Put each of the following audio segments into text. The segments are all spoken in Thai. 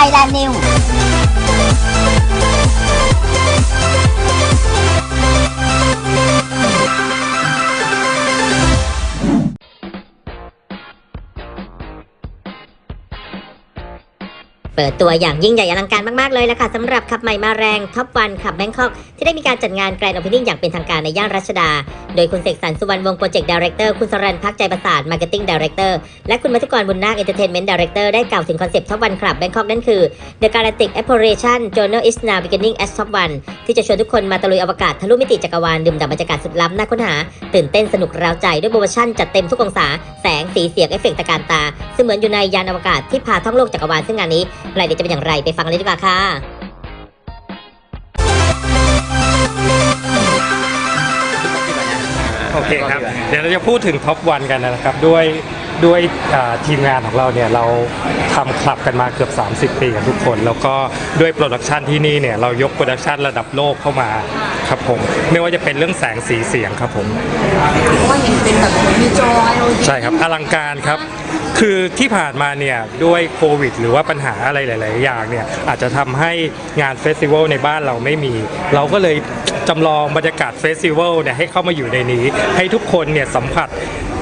ไทยแลนด์นิว เปิดตัวอย่างยิ่งใหญ่อลังการมากๆเลยละค่ะสำหรับขับใหม่มาแรงท็อปวันขับแบงคอกที่ได้มีการจัดงานแกรนด์โอเพนนิ่งอย่างเป็นทางการในย่านรัชดา โดยคุณเสกสรรสุวรรณวงโปรเจกต์ดีเรคเตอร์คุณสรันพักใจประสาทมาร์เก็ตติ้งดีเรคเตอร์และคุณมัธุกรบุญนาคเอนเตอร์เทนเมนต์ดีเรคเตอร์ได้กล่าวถึงคอนเซปต์ท็อปวันคลับแบงคอกนั่นคือ The Galactic Exploration Journal is now beginning as Top One ที่จะชวนทุกคนมาตะลุยอวกาศทะลุมิติจักรวาลดื่มด่ำบรรยากาศสุดล้ำน่าค้นหา ตื่นเต้นสนุกร้าใจด้วยโปรโมชั่นจัดเต็มทุกองศาแสงสีเสียงเอฟเฟกต์ตะการตาเหมือนอยู่ในยานอวกาศที่พาท่องโลกจักรวาลซึ่งงานนี้รายละเอียดจะเป็นอย่างไรไปฟังเลยดีกว่าค่ะโอเคครับ เดี๋ยวเราจะพูดถึงท็อปวันกันนะครับ ด้วย ด้วยอ่าทีมงานของเราเนี่ยเราทำคลับกันมาเกือบ 30 ปีกับทุกคน แล้วก็ด้วยโปรดักชันที่นี่เนี่ยเรายกโปรดักชันระดับโลกเข้ามาครับผม ไม่ว่าจะเป็นเรื่องแสงสีเสียงครับผมเพราะว่าเห็นเป็นแบบมีจอ LED ใช่ครับอลังการครับคือที่ผ่านมาเนี่ยด้วยโควิด หรือว่าปัญหาอะไรหลาย ๆ อย่างเนี่ยอาจจะทำให้งานเฟสติวัลในบ้านเราไม่มี เราก็เลยจำลองบรรยากาศเฟสติวัลเนี่ยให้เข้ามาอยู่ในนี้ ให้ทุกคนเนี่ยสัมผัส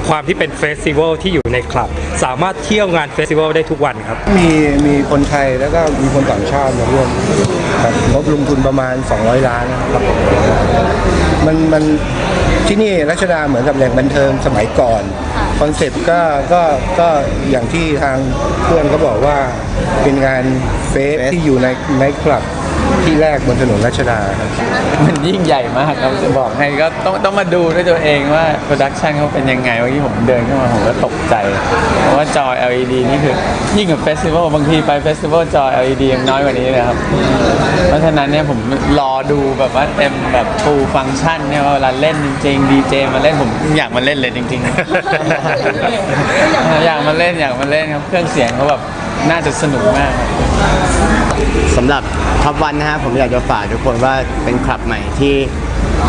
ความที่เป็นเฟสติวัลที่อยู่ในคลับ สามารถเที่ยวงานเฟสติวัลได้ทุกวันครับ มีมีคนไทยแล้วก็มีคนต่างชาติมาร่วมครับงบลงทุนประมาณ 200 ล้านนะครับมันมันที่นี่รัชดาเหมือนกับแหล่งบันเทิงสมัยก่อนคอนเซ็ปต์ก็ก็ก็อย่างที่ทางเพื่อนเขาบอกว่าเป็นงานเฟสที่อยู่ในในคลับ ที่แรกบนถนนรัชดาครับ มันยิ่งใหญ่มากครับจะบอกให้ก็ต้องต้องมาดูด้วยตัวเองว่าโปรดักชันเขาเป็นยังไงเมื่อกี้ผมเดินเข้ามาผมก็ตกใจ เพราะว่าจอ LED นี่คือยิ่งกับเฟสติวัลบางทีไปเฟสติวัลจอ LED ยังน้อยกว่านี้เลยครับ เพราะฉะนั้นเนี่ยผมรอดูแบบว่าเต็มแบบฟูลฟังก์ชันเนี่ยว่าเวลาเล่นจริงๆดีเจมาเล่นผมอยากมาเล่นเลยจริง ๆ อยากมาเล่นอยากมาเล่นครับเครื่องเสียงเขาแบบ น่าจะสนุกมากครับ สำหรับท็อปวันนะฮะผมอยากจะฝากทุกคนว่าเป็นคลับใหม่ที่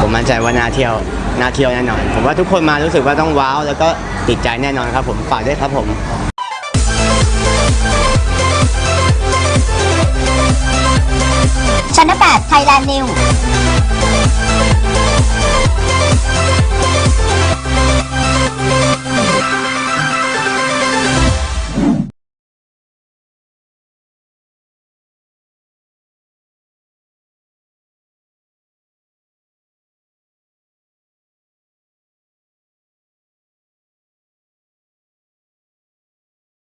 ผมมั่นใจว่าน่าเที่ยวน่าเที่ยวแน่นอน ผมว่าทุกคนมารู้สึกว่าต้องว้าว แล้วก็ติดใจแน่นอนครับ ผมฝากด้วยครับผม ชั้น8 Thailand News